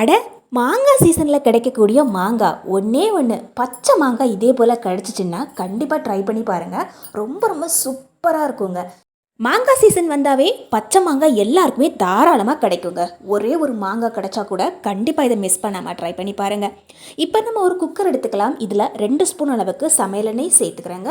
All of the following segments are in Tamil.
அட மாங்காய் சீசனில் கிடைக்கக்கூடிய மாங்காய் ஒன்றே ஒன்று பச்சை மாங்காய் இதே போல் கிடச்சிச்சின்னா கண்டிப்பாக ட்ரை பண்ணி பாருங்கள் ரொம்ப ரொம்ப சூப்பராக இருக்குங்க. மாங்காய் சீசன் வந்தாவே பச்சை மாங்காய் எல்லாருக்குமே தாராளமாக கிடைக்குங்க. ஒரே ஒரு மாங்காய் கிடைச்சா கூட கண்டிப்பாக இதை மிஸ் பண்ணாமல் ட்ரை பண்ணி பாருங்கள் இப்போ நம்ம ஒரு குக்கர் எடுத்துக்கலாம். இதில் ரெண்டு ஸ்பூன் அளவுக்கு சமையலெண்ணெய் சேர்த்துக்கிறேங்க.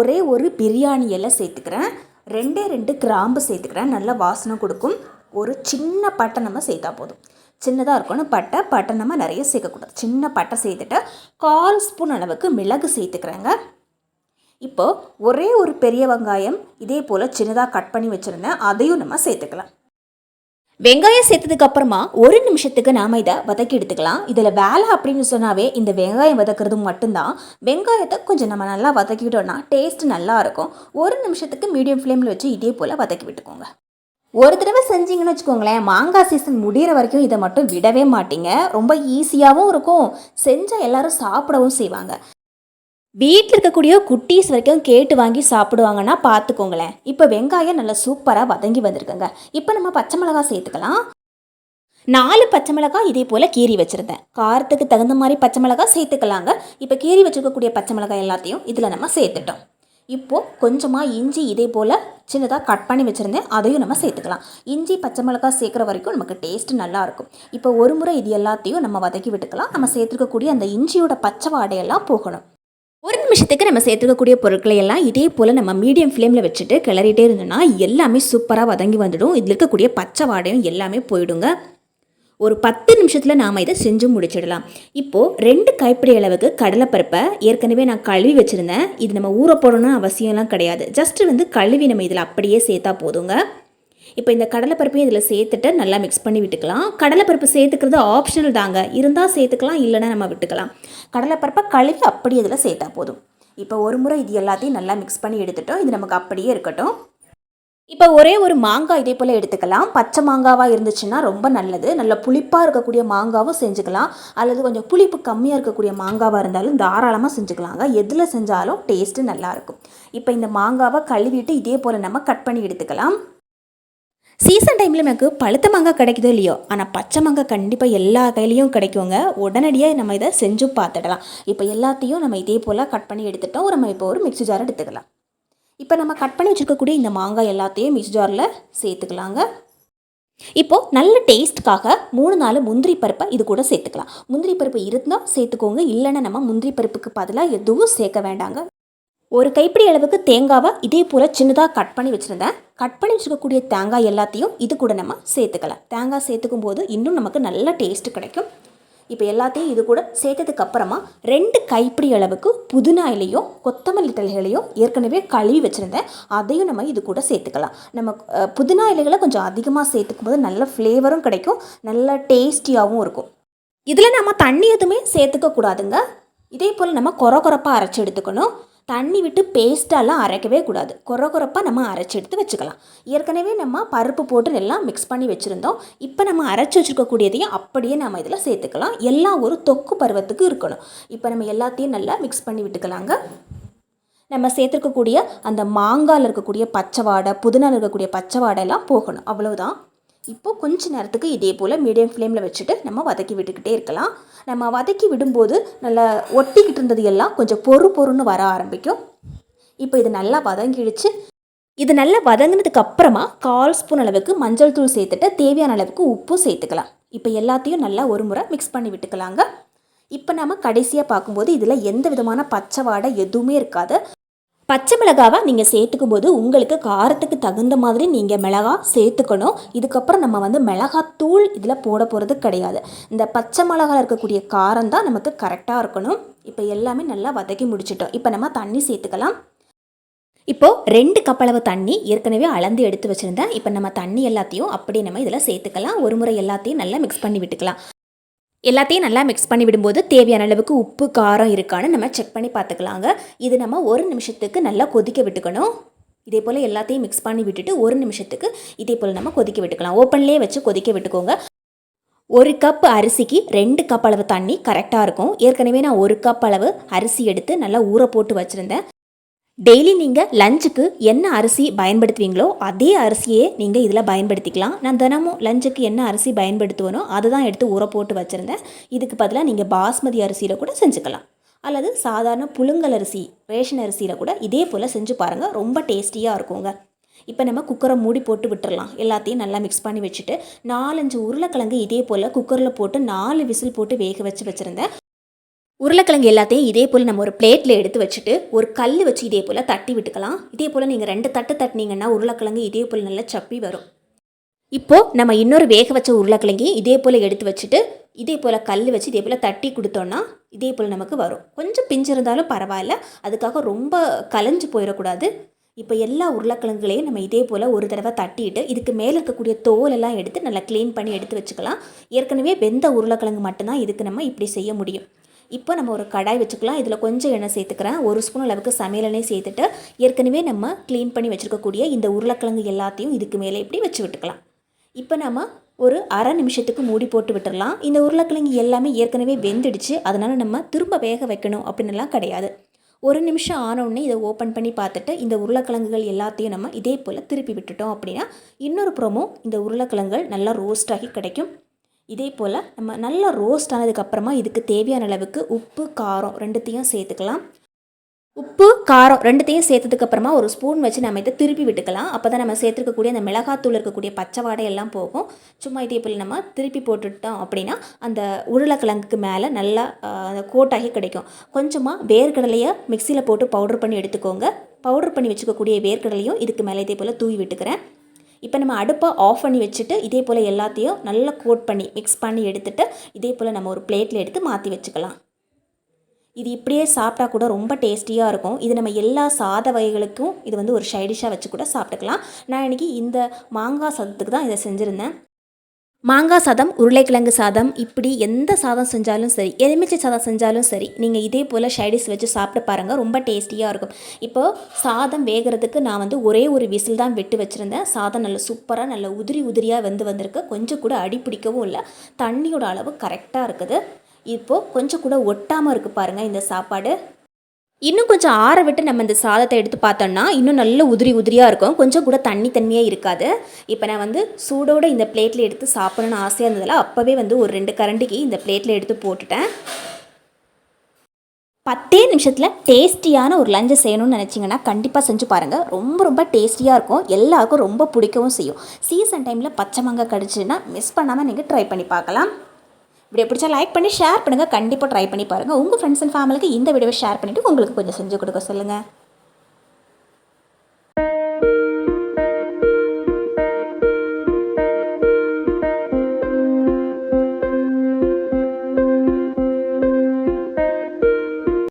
ஒரே ஒரு பிரியாணி எல்லாம் சேர்த்துக்கிறேன். ரெண்டே ரெண்டு கிராம்பு சேர்த்துக்கிறேன். நல்ல வாசனை கொடுக்கும். ஒரு சின்ன பட்டை நம்ம சேர்த்தா போதும். சின்னதாக இருக்கணும். பட்டை பட்டை நம்ம நிறைய சேர்க்கக்கூடாது சின்ன பட்டை சேர்த்துட்டு கால் ஸ்பூன் அளவுக்கு மிளகு சேர்த்துக்கிறேங்க. இப்போது ஒரே ஒரு பெரிய வெங்காயம் இதே போல் சின்னதாக கட் பண்ணி வச்சுருந்தேன். அதையும் நம்ம சேர்த்துக்கலாம். வெங்காயம் சேர்த்ததுக்கு அப்புறமா ஒரு நிமிஷத்துக்கு நாம் இதை வதக்கி எடுத்துக்கலாம். இதில் வேலை அப்படின்னு சொன்னாவே இந்த வெங்காயம் வதக்கிறது மட்டும்தான். வெங்காயத்தை கொஞ்சம் நம்ம நல்லா வதக்கிட்டோம்னா டேஸ்ட் நல்லா இருக்கும். ஒரு நிமிஷத்துக்கு மீடியம் ஃப்ளேமில் வச்சு இதே போல் வதக்கி விட்டுக்கோங்க. ஒரு தடவை செஞ்சீங்கன்னு வச்சுக்கோங்களேன் மாங்காய் சீசன் முடிகிற வரைக்கும் இதை மட்டும் விடவே மாட்டீங்க. ரொம்ப ஈஸியாகவும் இருக்கும். செஞ்சால் எல்லாரும் சாப்பிடவும் செய்வாங்க. வீட்டில் இருக்கக்கூடிய குட்டீஸ் வரைக்கும் கேட்டு வாங்கி சாப்பிடுவாங்கன்னா பார்த்துக்கோங்களேன். இப்போ வெங்காயம் நல்லா சூப்பராக வதங்கி வந்திருக்குங்க. இப்போ நம்ம பச்சை மிளகாய் சேர்த்துக்கலாம். நாலு பச்சை மிளகாய் இதே போல் கீறி வச்சுருந்தேன். காரத்துக்கு தகுந்த மாதிரி பச்சை மிளகாய் சேர்த்துக்கலாங்க. இப்போ கீறி வச்சுருக்கக்கூடிய பச்சை மிளகாய் எல்லாத்தையும் இதில் நம்ம சேர்த்துட்டோம். இப்போது கொஞ்சமாக இஞ்சி இதே போல் சின்னதாக கட் பண்ணி வச்சுருந்தேன். அதையும் நம்ம சேர்த்துக்கலாம். இஞ்சி பச்சை மிளகாய் சேர்க்குற வரைக்கும் நமக்கு டேஸ்ட் நல்லாயிருக்கும் இப்போ ஒரு முறை இது எல்லாத்தையும் நம்ம வதக்கி விட்டுக்கலாம். நம்ம சேர்த்துக்கக்கூடிய அந்த இஞ்சியோட பச்சை வாடையெல்லாம் போகணும். ஒரு நிமிஷத்துக்கு நம்ம சேர்த்துக்கக்கூடிய பொருட்களை எல்லாம் இதே போல் நம்ம மீடியம் ஃப்ளேமில் வச்சுட்டு கிளறிட்டே இருந்தோம்னா எல்லாமே சூப்பராக வதங்கி வந்துடும். இதில் இருக்கக்கூடிய பச்சை வாடையும் எல்லாமே போயிடுங்க. ஒரு பத்து நிமிஷத்தில் நாம் இதை செஞ்சு முடிச்சிடலாம். இப்போது ரெண்டு கைப்பிடி அளவுக்கு கடலைப்பருப்பை ஏற்கனவே நான் கழுவி வச்சுருந்தேன். இது நம்ம ஊற போடணும்னு அவசியம்லாம் கிடையாது. ஜஸ்ட் வந்து கழுவி நம்ம இதில் அப்படியே சேர்த்தா போதுங்க. இப்போ இந்த கடலைப்பருப்பையும் இதில் சேர்த்துட்டு நல்லா மிக்ஸ் பண்ணி விட்டுக்கலாம். கடலைப்பருப்பு சேர்த்துக்கிறது ஆப்ஷனல் தாங்க. இருந்தால் சேர்த்துக்கலாம் இல்லைன்னா நம்ம விட்டுக்கலாம். கடலைப்பருப்பை கழுவி அப்படியே இதில் சேர்த்தா போதும். இப்போ ஒரு முறை இது எல்லாத்தையும் நல்லா மிக்ஸ் பண்ணி எடுத்துட்டோம். இது நமக்கு அப்படியே இருக்கட்டும். இப்போ ஒரே ஒரு மாங்காய் இதே போல் எடுத்துக்கலாம். பச்சை மாங்காவாக இருந்துச்சுன்னா ரொம்ப நல்லது. நல்ல புளிப்பாக இருக்கக்கூடிய மாங்காவும் செஞ்சுக்கலாம். அல்லது கொஞ்சம் புளிப்பு கம்மியாக இருக்கக்கூடிய மாங்காவாக இருந்தாலும் தாராளமாக செஞ்சுக்கலாங்க. எதில் செஞ்சாலும் டேஸ்ட்டு நல்லாயிருக்கும் இப்போ இந்த மாங்காவை கழுவிட்டு இதே போல் நம்ம கட் பண்ணி எடுத்துக்கலாம். சீசன் டைமில் நமக்கு பழுத்த மாங்காய் கிடைக்குதோ இல்லையோ ஆனால் பச்சை மாங்காய் கண்டிப்பாக எல்லா கையிலையும் கிடைக்குங்க. உடனடியாக நம்ம இதை செஞ்சு பார்த்துடலாம். இப்போ எல்லாத்தையும் நம்ம இதே போல் கட் பண்ணி எடுத்துட்டோம். நம்ம இப்போ ஒரு மிக்ஸி ஜார் எடுத்துக்கலாம். இப்போ நம்ம கட் பண்ணி வச்சுருக்கக்கூடிய இந்த மாங்காய் எல்லாத்தையும் மிக்ஸ் ஜாரில் சேர்த்துக்கலாங்க. இப்போது நல்ல டேஸ்ட்டுக்காக மூணு நாலு முந்திரி பருப்பை இது கூட சேர்த்துக்கலாம். முந்திரி பருப்பு இருந்தால் சேர்த்துக்கோங்க இல்லைன்னா நம்ம முந்திரி பருப்புக்கு பதிலாக எதுவும் சேர்க்க வேண்டாங்க. ஒரு கைப்பிடி அளவுக்கு தேங்காவை இதே போல் சின்னதாக கட் பண்ணி வச்சுருந்தேன். கட் பண்ணி வச்சுருக்கக்கூடிய தேங்காய் எல்லாத்தையும் இது கூட நம்ம சேர்த்துக்கலாம். தேங்காய் சேர்த்துக்கும் போது இன்னும் நமக்கு நல்ல டேஸ்ட்டு கிடைக்கும். இப்போ எல்லாத்தையும் இது கூட சேர்த்ததுக்கு அப்புறமா ரெண்டு கைப்பிடி அளவுக்கு புதினா இலையும் கொத்தமல்லி தலைகளையும் ஏற்கனவே கழுவி வச்சுருந்தேன். அதையும் நம்ம இது கூட சேர்த்துக்கலாம். நம்ம புதினா இலைகளை கொஞ்சம் அதிகமாக சேர்த்துக்கும் போது நல்ல ஃப்ளேவரும் கிடைக்கும். நல்ல டேஸ்டியாகவும் இருக்கும். இதில் நம்ம தண்ணி எதுவுமே சேர்த்துக்க கூடாதுங்க. இதே போல் நம்ம கொர கொரப்பாக அரைச்சி எடுத்துக்கணும். தண்ணி விட்டு பேஸ்ட்டாலாம் அரைக்கவே கூடாது. கொர கொரப்பாக நம்ம அரைச்சி எடுத்து வச்சுக்கலாம். ஏற்கனவே நம்ம பருப்பு போட்டு எல்லாம் மிக்ஸ் பண்ணி வச்சுருந்தோம். இப்போ நம்ம அரைச்சி வச்சுருக்கக்கூடியதையும் அப்படியே நம்ம இதில் சேர்த்துக்கலாம். எல்லாம் ஒரு தொக்கு பருவத்துக்கு இருக்கணும். இப்போ நம்ம எல்லாத்தையும் நல்லா மிக்ஸ் பண்ணி விட்டுக்கலாங்க. நம்ம சேர்த்துருக்கக்கூடிய அந்த மாங்காயில் இருக்கக்கூடிய பச்சை வாடை புதினால இருக்கக்கூடிய பச்சை வாடை எல்லாம் போகணும். அவ்வளோதான் இப்போ கொஞ்ச நேரத்துக்கு இதே போல் மீடியம் ஃப்ளேமில் வச்சுட்டு நம்ம வதக்கி விட்டுக்கிட்டே இருக்கலாம். நம்ம வதக்கி விடும்போது நல்லா ஒட்டிக்கிட்டு இருந்தது எல்லாம் கொஞ்சம் பொறு பொறுன்னு வர ஆரம்பிக்கும். இப்போ இது நல்லா வதங்கிடுச்சு. இது நல்லா வதங்கினதுக்கு அப்புறமா கால் ஸ்பூன் அளவுக்கு மஞ்சள் தூள் சேர்த்துட்டு தேவையான அளவுக்கு உப்பும் சேர்த்துக்கலாம். இப்போ எல்லாத்தையும் நல்லா ஒரு முறை மிக்ஸ் பண்ணி விட்டுக்கலாங்க. இப்போ நம்ம கடைசியாக பார்க்கும்போது இதில் எந்த விதமான பச்சை வாடை எதுவுமே இருக்காது. பச்சை மிளகாவை நீங்கள் சேர்த்துக்கும் போது உங்களுக்கு காரத்துக்கு தகுந்த மாதிரி நீங்கள் மிளகா சேர்த்துக்கணும். இதுக்கப்புறம் நம்ம வந்து மிளகாத்தூள் இதில் போட போகிறது கிடையாது. இந்த பச்சை மிளகாவில் இருக்கக்கூடிய காரம் தான் நமக்கு கரெக்டாக இருக்கணும். இப்போ எல்லாமே நல்லா வதக்கி முடிச்சிட்டோம். இப்போ நம்ம தண்ணி சேர்த்துக்கலாம். இப்போது ரெண்டு கப்பளவு தண்ணி ஏற்கனவே அளந்து எடுத்து வச்சுருந்தேன். இப்போ நம்ம தண்ணி எல்லாத்தையும் அப்படியே நம்ம இதில் சேர்த்துக்கலாம். ஒரு முறை எல்லாத்தையும் நல்லா மிக்ஸ் பண்ணி விட்டுக்கலாம். எல்லாத்தையும் நல்லா மிக்ஸ் பண்ணி விடும்போது தேவையான அளவுக்கு உப்பு காரம் இருக்கான்னு நம்ம செக் பண்ணி பார்த்துக்கலாங்க. இது நம்ம ஒரு நிமிஷத்துக்கு நல்லா கொதிக்க விட்டுக்கணும். இதே போல் எல்லாத்தையும் மிக்ஸ் பண்ணி விட்டுட்டு ஒரு நிமிஷத்துக்கு இதே போல் நம்ம கொதிக்க விட்டுக்கலாம். ஓப்பன்லேயே வச்சு கொதிக்க விட்டுக்கோங்க. ஒரு கப் அரிசிக்கு ரெண்டு கப் அளவு தண்ணி கரெக்டாக இருக்கும். ஏற்கனவே நான் ஒரு கப் அளவு அரிசி எடுத்து நல்லா ஊற போட்டு வச்சுருந்தேன். டெய்லி நீங்கள் லஞ்சுக்கு என்ன அரிசி பயன்படுத்துவீங்களோ அதே அரிசியே நீங்கள் இதில் பயன்படுத்திக்கலாம். நான் தினமும் லஞ்சுக்கு என்ன அரிசி பயன்படுத்துவனோ அதை தான் எடுத்து ஊற போட்டு வச்சுருந்தேன். இதுக்கு பதிலாக நீங்கள் பாஸ்மதி அரிசியில் கூட செஞ்சுக்கலாம். அல்லது சாதாரண புழுங்கல் அரிசி ரேஷன் அரிசியில் கூட இதே போல் செஞ்சு பாருங்கள் ரொம்ப டேஸ்டியாக இருக்குங்க. இப்போ நம்ம குக்கரை மூடி போட்டு விட்டுறலாம். எல்லாத்தையும் நல்லா மிக்ஸ் பண்ணி வச்சுட்டு நாலஞ்சு உருளைக்கிழங்கு இதே போல் குக்கரில் போட்டு நாலு விசில் போட்டு வேக வச்சு வச்சுருந்தேன். உருளைக்கிழங்கு எல்லாத்தையும் இதே போல் நம்ம ஒரு பிளேட்டில் எடுத்து வச்சுட்டு ஒரு கல் வச்சு இதே போல் தட்டி விட்டுக்கலாம். இதே போல் நீங்கள் ரெண்டு தட்டு தட்டினீங்கன்னா உருளைக்கிழங்கு இதே போல் நல்லா சப்பி வரும். இப்போது நம்ம இன்னொரு வேக வச்ச உருளைக்கிழங்கையும் இதே போல் எடுத்து வச்சுட்டு இதே போல் கல் வச்சு இதே போல் தட்டி கொடுத்தோன்னா இதே போல் நமக்கு வரும். கொஞ்சம் பிஞ்சு இருந்தாலும் பரவாயில்ல. அதுக்காக ரொம்ப கலைஞ்சு போயிடக்கூடாது. இப்போ எல்லா உருளைக்கிழங்குகளையும் நம்ம இதே போல் ஒரு தடவை தட்டிட்டு இதுக்கு மேலே இருக்கக்கூடிய தோல் எல்லாம் எடுத்து நல்லா க்ளீன் பண்ணி எடுத்து வச்சுக்கலாம். ஏற்கனவே வெந்த உருளைக்கிழங்கு மட்டும்தான் இதுக்கு நம்ம இப்படி செய்ய முடியும். இப்போ நம்ம ஒரு கடாய் வச்சுக்கலாம். இதில் கொஞ்சம் எண்ணெய் சேர்த்துக்கிறேன். ஒரு ஸ்பூன் அளவுக்கு சமையல் எண்ணெய் சேர்த்துட்டு ஏற்கனவே நம்ம க்ளீன் பண்ணி வச்சுருக்கக்கூடிய இந்த உருளைக்கிழங்கு எல்லாத்தையும் இதுக்கு மேலே இப்படி வச்சு விட்டுக்கலாம். இப்போ நம்ம ஒரு அரை நிமிஷத்துக்கு மூடி போட்டு விட்டுடலாம் இந்த உருளைக்கிழங்கு எல்லாமே ஏற்கனவே வெந்துடுச்சு. அதனால் நம்ம திரும்ப வேக வைக்கணும் அப்படின்னுலாம் கிடையாது. ஒரு நிமிஷம் ஆனவுடனே இதை ஓப்பன் பண்ணி பார்த்துட்டு இந்த உருளைக்கிழங்குகள் எல்லாத்தையும் நம்ம இதே போல் திருப்பி விட்டுட்டோம் அப்படின்னா இன்னொரு புறமும் இந்த உருளைக்கிழங்குகள் நல்லா ரோஸ்ட் ஆகி கிடைக்கும். இதே போல் நம்ம நல்லா ரோஸ்ட் ஆனதுக்கப்புறமா இதுக்கு தேவையான அளவுக்கு உப்பு காரம் ரெண்டுத்தையும் சேர்த்துக்கலாம். உப்பு காரம் ரெண்டுத்தையும் சேர்த்ததுக்கப்புறமா ஒரு ஸ்பூன் வச்சு நம்ம இதை திருப்பி விட்டுக்கலாம். அப்போ தான் நம்ம சேர்த்துருக்கக்கூடிய அந்த மிளகாத்தூள் இருக்கக்கூடிய பச்சை வாடையெல்லாம் போகும். சும்மா இதே போல் நம்ம திருப்பி போட்டுட்டோம் அப்படின்னா அந்த உருளைக்கிழங்குக்கு மேலே நல்லா அந்த கோட்டாகி கிடைக்கும். கொஞ்சமாக வேர்க்கடலையை மிக்சியில் போட்டு பவுடர் பண்ணி எடுத்துக்கோங்க. பவுடர் பண்ணி வச்சுக்கக்கூடிய வேர்க்கடலையும் இதுக்கு மேலே இதே போல் தூவி விட்டுக்கிறேன். இப்போ நம்ம அடுப்பை ஆஃப் பண்ணி வச்சுட்டு இதே போல் எல்லாத்தையும் நல்லா கோட் பண்ணி மிக்ஸ் பண்ணி எடுத்துகிட்டு இதே போல் நம்ம ஒரு பிளேட்டில் எடுத்து மாற்றி வச்சுக்கலாம். இது இப்படியே சாப்பிட்டா கூட ரொம்ப டேஸ்டியாக இருக்கும். இது நம்ம எல்லா சாத வகைகளுக்கும் இது வந்து ஒரு சைடிஷாக வச்சு கூட சாப்பிட்டுக்கலாம். நான் இன்றைக்கி இந்த மாங்காய் சாதத்துக்கு தான் இதை செஞ்சுருந்தேன். மாங்காய் சாதம் உருளைக்கிழங்கு சாதம் இப்படி எந்த சாதம் செஞ்சாலும் சரி எலுமிச்சை சாதம் செஞ்சாலும் சரி நீங்கள் இதே போல் ஷைடிஸ் வச்சு சாப்பிட்டு பாருங்கள் ரொம்ப டேஸ்டியாக இருக்கும். இப்போது சாதம் வேகிறதுக்கு நான் வந்து ஒரே ஒரு விசில் தான் விட்டு வச்சுருந்தேன். சாதம் நல்ல சூப்பராக நல்ல உதிரி உதிரியாக வெந்து வந்திருக்கு. கொஞ்சம் கூட அடி பிடிக்கவும் இல்லை. தண்ணியோட அளவு கரெக்டாக இருக்குது. இப்போது கொஞ்சம் கூட ஒட்டாமல் இருக்குது பாருங்கள் இந்த சாப்பாடு. இன்னும் கொஞ்சம் ஆற விட்டு நம்ம இந்த சாதத்தை எடுத்து பார்த்தோம்னா இன்னும் நல்ல உதிரி உதிரியாக இருக்கும். கொஞ்சம் கூட தண்ணி தண்ணியாக இருக்காது. இப்போ நான் வந்து சூடோடு இந்த பிளேட்டில் எடுத்து சாப்பிடணும்னு ஆசையாக இருந்ததில் அப்போவே வந்து ஒரு ரெண்டு கரண்டிக்கு இந்த பிளேட்டில் எடுத்து போட்டுட்டேன். பத்தே நிமிஷத்தில் டேஸ்டியான ஒரு லஞ்சை செய்யணும்னு நினச்சிங்கன்னா கண்டிப்பாக செஞ்சு பாருங்கள் ரொம்ப ரொம்ப டேஸ்டியாக இருக்கும். எல்லாருக்கும் ரொம்ப பிடிக்கவும் செய்யும். சீசன் டைமில் பச்சை மாங்காய் கடிச்சுன்னா மிஸ் பண்ணாமல் நீங்கள் ட்ரை பண்ணி பார்க்கலாம். வீடியோ பிடிச்சா லைக் பண்ணி ஷேர் பண்ணுங்கள் கண்டிப்பாக ட்ரை பண்ணி பாருங்கள் உங்கள் ஃப்ரெண்ட்ஸ் அண்ட் ஃபேமிலிக்கு இந்த வீடியோவை ஷேர் பண்ணிவிட்டு உங்களுக்கு கொஞ்சம் செஞ்சு கொடுக்க சொல்லுங்கள்